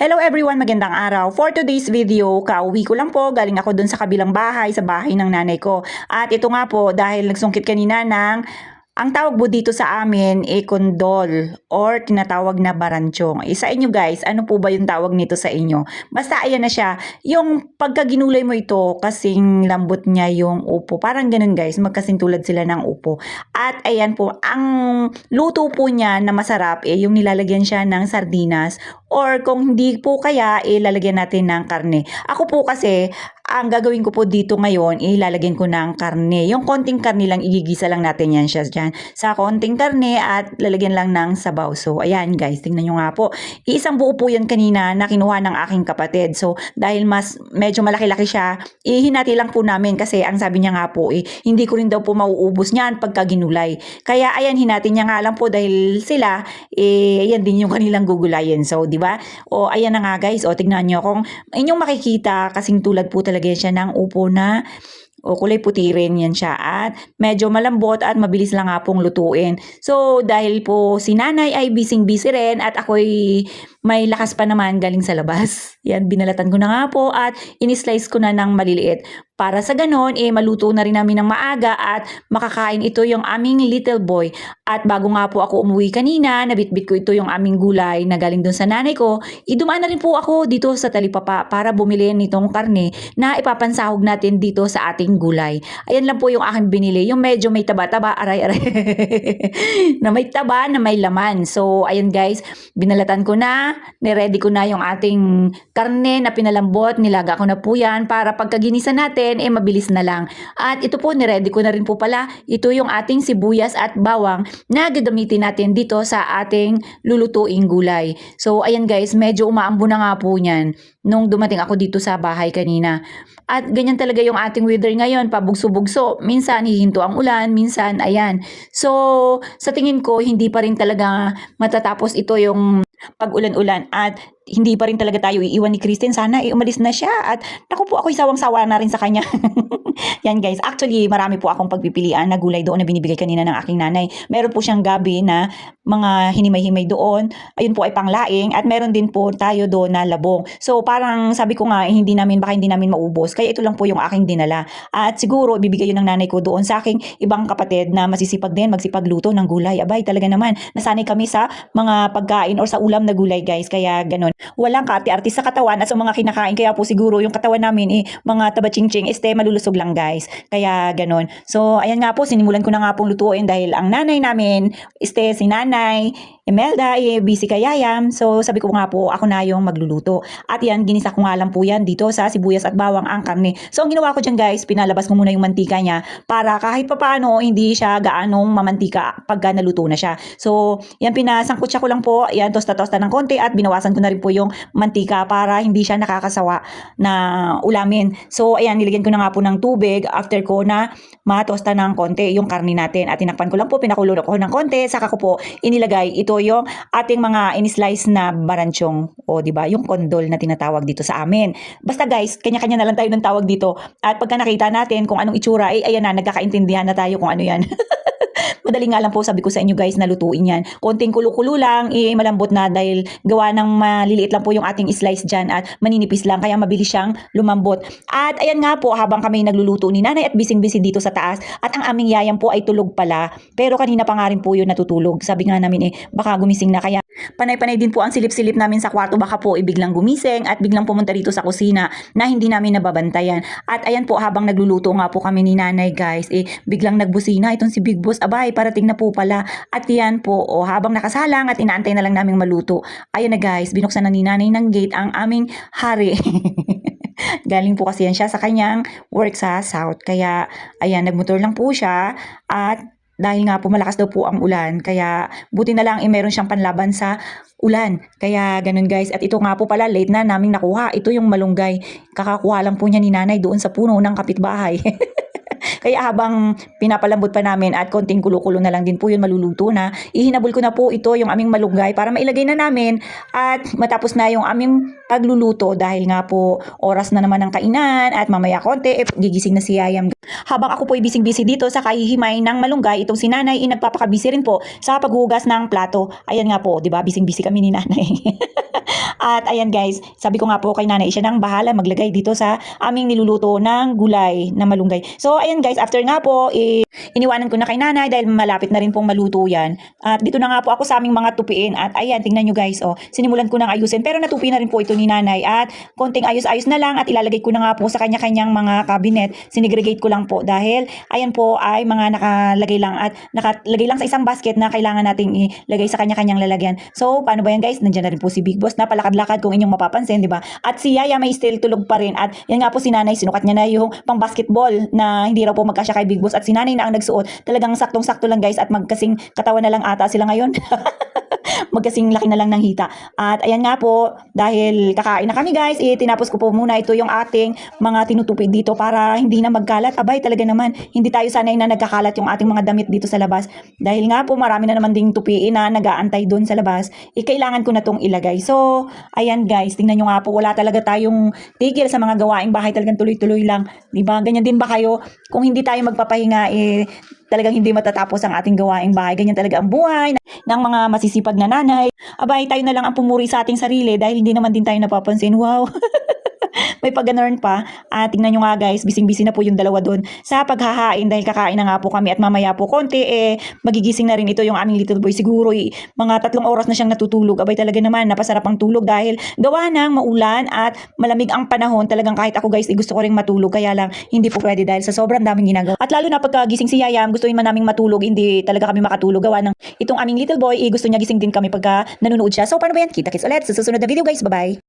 Hello everyone, magandang araw. For today's video, kauwi ko lang po, galing ako dun sa kabilang bahay, sa bahay ng nanay ko. At ito nga po, dahil nagsungkit kanina ng ang tawag po dito sa amin e kondol or tinatawag na baranchong. Eh, sa inyo guys, ano po ba yung tawag nito sa inyo? Basta ayan na siya. Yung pagkaginulay mo ito, kasing lambot niya yung upo. Parang ganun guys, magkasing tulad sila ng upo. At ayan po, ang luto po niya na masarap eh yung nilalagyan siya ng sardinas or kung hindi po kaya eh natin ng karne. Ako po kasi ang gagawin ko po dito ngayon, ilalagyan ko ng karne. Yung konting karne lang, igigisa lang natin yan siya dyan. Sa konting karne at lalagyan lang ng sabaw. So, ayan guys, tingnan nyo nga po. Iisang buo po yan kanina na kinuha ng aking kapatid. So, dahil mas medyo malaki-laki siya, ihinati lang po namin kasi ang sabi niya nga po, eh, hindi ko rin daw po mauubos niyan pagka ginulay. Kaya ayan, hinati niya nga lang po dahil sila, eh, ayan din yung kanilang gugulayin. So, di ba? O, ayan na nga guys. O, tignan nyo kung inyong makikita, kasing tulad po talaga siya ng upo na o kulay puti rin yan siya at medyo malambot at mabilis lang nga pong lutuin. So dahil po si nanay ay bising-busy rin at ako'y may lakas pa naman galing sa labas. Yan, binalatan ko na nga po at inislice ko na ng maliliit. Para sa ganon, eh maluto na rin namin ng maaga at makakain ito yung aming little boy. At bago nga po ako umuwi kanina, nabitbit ko ito yung aming gulay na galing dun sa nanay ko, idumaan na rin po ako dito sa talipapa para bumili nitong karne na ipapansahog natin dito sa ating gulay. Ayan lang po yung aking binili, yung medyo may taba-taba, aray-aray, na may taba, na may laman. So, ayan guys, binalatan ko na, niready ko na yung ating karne na pinalambot, nilaga ko na po yan para pagkaginisa natin, eh mabilis na lang. At ito po, niready ko na rin po pala, ito yung ating sibuyas at bawang na gagamitin natin dito sa ating lulutuing gulay. So, ayan guys, medyo umaambo na nga po niyan nung dumating ako dito sa bahay kanina. At ganyan talaga yung ating weather ngayon, pabugso-bugso. Minsan hihinto ang ulan, minsan ayan. So, sa tingin ko, hindi pa rin talaga matatapos ito yung pag-ulan-ulan at hindi pa rin talaga tayo iiwan ni Christine. Sana eh, umalis na siya at naku po ako'y sawang-sawa na rin sa kanya. Yan guys, actually marami po akong pagpipilian na gulay doon na binibigay kanina ng aking nanay. Meron po siyang gabi na mga hinimay-himay doon. Ayun po ay panglaing at meron din po tayo doon na labong. So parang sabi ko nga eh, hindi namin baka hindi namin maubos. Kaya ito lang po yung aking dinala. At siguro ibibigay yun ng nanay ko doon sa aking ibang kapatid na masisipag din magsipagluto ng gulay. Abay talaga naman nasanay kami sa mga pagkain or sa ulam na gulay guys. Kaya ganun. Walang kati-arti sa katawan at sa mga kinakain. Kaya po siguro yung katawan namin eh mga tabaching-ching este malulusog lang guys. Kaya ganun. So ayan nga po sinimulan ko na nga pong lutuin dahil ang nanay namin este si nanay Imelda, eh, busy kay Yayam. So, sabi ko nga po, ako na yung magluluto. At yan, ginisa ko nga lang po yan dito sa sibuyas at bawang ang karne. So, ang ginawa ko dyan guys, pinalabas ko muna yung mantika niya para kahit papaano, hindi siya gaanong mamantika pagka naluto na siya. So, yan, pinasangkot siya ko lang po. Yan, tosta-tosta ng konti at binawasan ko na rin po yung mantika para hindi siya nakakasawa na ulamin. So, ayan, nilagyan ko na nga po ng tubig after ko na matosta ng konti yung karne natin. At tinakpan ko lang po, pinakulo ko ng konti, saka ko po inilagay ito yung ating mga in-slice na baranchong o di ba yung kondol na tinatawag dito sa amin. Basta guys, kanya-kanya na lang tayo ng tawag dito. At pagka nakita natin kung anong itsura, eh ayan na, nagkakaintindihan na tayo kung ano yan. Madali nga lang po sabi ko sa inyo guys na lutuin yan. Konting kulo-kulo lang, eh, malambot na dahil gawa ng maliliit lang po yung ating slice dyan at maninipis lang kaya mabilis siyang lumambot. At ayan nga po habang kami nagluluto ni nanay at bising-busy dito sa taas at ang aming yayang po ay tulog pala. Pero kanina pa nga rin po yun natutulog. Sabi nga namin eh baka gumising na kaya panay-panay din po ang silip-silip namin sa kwarto baka po ibiglang gumising at biglang pumunta dito sa kusina na hindi namin nababantayan. At ayan po habang nagluluto nga po kami ni nanay guys eh biglang nagbusina itong si Big Boss abay parating na po pala. At yan po, o, habang nakasalang at inaantay na lang naming maluto. Ayun na guys, binuksan na ni nanay ng gate ang aming hari. Galing po kasi yan siya sa kanyang work sa South. Kaya, ayan, nagmotor lang po siya. At dahil nga po malakas daw po ang ulan. Kaya, buti na lang, eh, meron siyang panlaban sa ulan. Kaya ganun guys. At ito nga po pala, late na naming nakuha. Ito yung malunggay. Kakakuha lang po niya ni nanay doon sa puno ng kapitbahay. Kaya habang pinapalambot pa namin at konting kulo-kulo na lang din po yun maluluto na, ihinabol ko na po ito yung aming malunggay para mailagay na namin at matapos na yung aming pagluluto dahil nga po oras na naman ng kainan at mamaya konti eh, gigising na si Yayam. Habang ako po ay bising-busy dito sa kahihimay ng malunggay, itong si nanay ay nagpapakabisi rin po sa paghugas ng plato. Ayan nga po, di ba? Bising-busy kami ni nanay. At ayan guys, sabi ko nga po kay nanay, siya nang bahala maglagay dito sa aming niluluto ng gulay na malunggay. So ayan guys, after nga po, eh, iniwanan ko na kay nanay dahil malapit na rin pong maluto yan. At dito na nga po ako sa aming mga tupiin. At ayan, tingnan nyo guys, oh, sinimulan ko nang ayusin. Pero natupi na rin po ito ni nanay. At konting ayos-ayos na lang at ilalagay ko na nga po sa kanya-kanyang mga cabinet. Sinigregate ko lang po dahil ayan po ay mga nakalagay lang at nakalagay lang sa isang basket na kailangan nating ilagay sa kanya-kanyang lalagyan. So, paano ba yan guys? Nandiyan na rin po si Big Boss na palakad-lakad kung inyong mapapansin, di ba? At si Yaya may still tulog pa rin. At yan nga po si Nanay, sinukat niya na yung pang basketball na hindi raw magkasya kay Big Boss. At si Nanay na ang nagsuot. Talagang saktong-sakto lang guys at magkasing katawan na lang ata sila ngayon. magkasing laki na lang ng hita. At ayan nga po, dahil kakain na kami guys, eh, tinapos ko po muna ito yung ating mga tinutupi dito para hindi na magkalat. Abay, talaga naman, hindi tayo sanay na nagkakalat yung ating mga damit dito sa labas. Dahil nga po, marami na naman ding tupiin na nag-aantay doon sa labas. Eh, kailangan ko na tong ilagay. So, ayan guys, tingnan nyo nga po, wala talaga tayong tigil sa mga gawaing bahay. Talagang tuloy-tuloy lang. Diba? Ganyan din ba kayo? Kung hindi tayo magpapahinga, eh, talagang hindi matatapos ang ating gawaing bahay. Ganyan talaga ang buhay ng mga masisipag na nanay. Abay, tayo na lang ang pumuri sa ating sarili dahil hindi naman din tayo napapansin. Wow! May pag-ganern pa. At tingnan nyo nga guys, bising-busy na po yung dalawa doon sa paghahain dahil kakain na nga po kami at mamaya po konti eh magigising na rin ito yung aming little boy. Siguro eh, mga tatlong oras na siyang natutulog. Abay talaga naman, napasarap ang tulog dahil gawa ng maulan at malamig ang panahon. Talagang kahit ako guys, eh, gusto ko rin matulog. Kaya lang, hindi po pwede dahil sa sobrang daming ginagawa. At lalo na pagkagising si Yayam, gusto man naming matulog, hindi talaga kami makatulog. Gawa ng itong aming little boy, eh, gusto niya gising din kami pagka nanonood siya. So paano ba yan? Kita-kits ulit sa susunod na video guys. Bye-bye!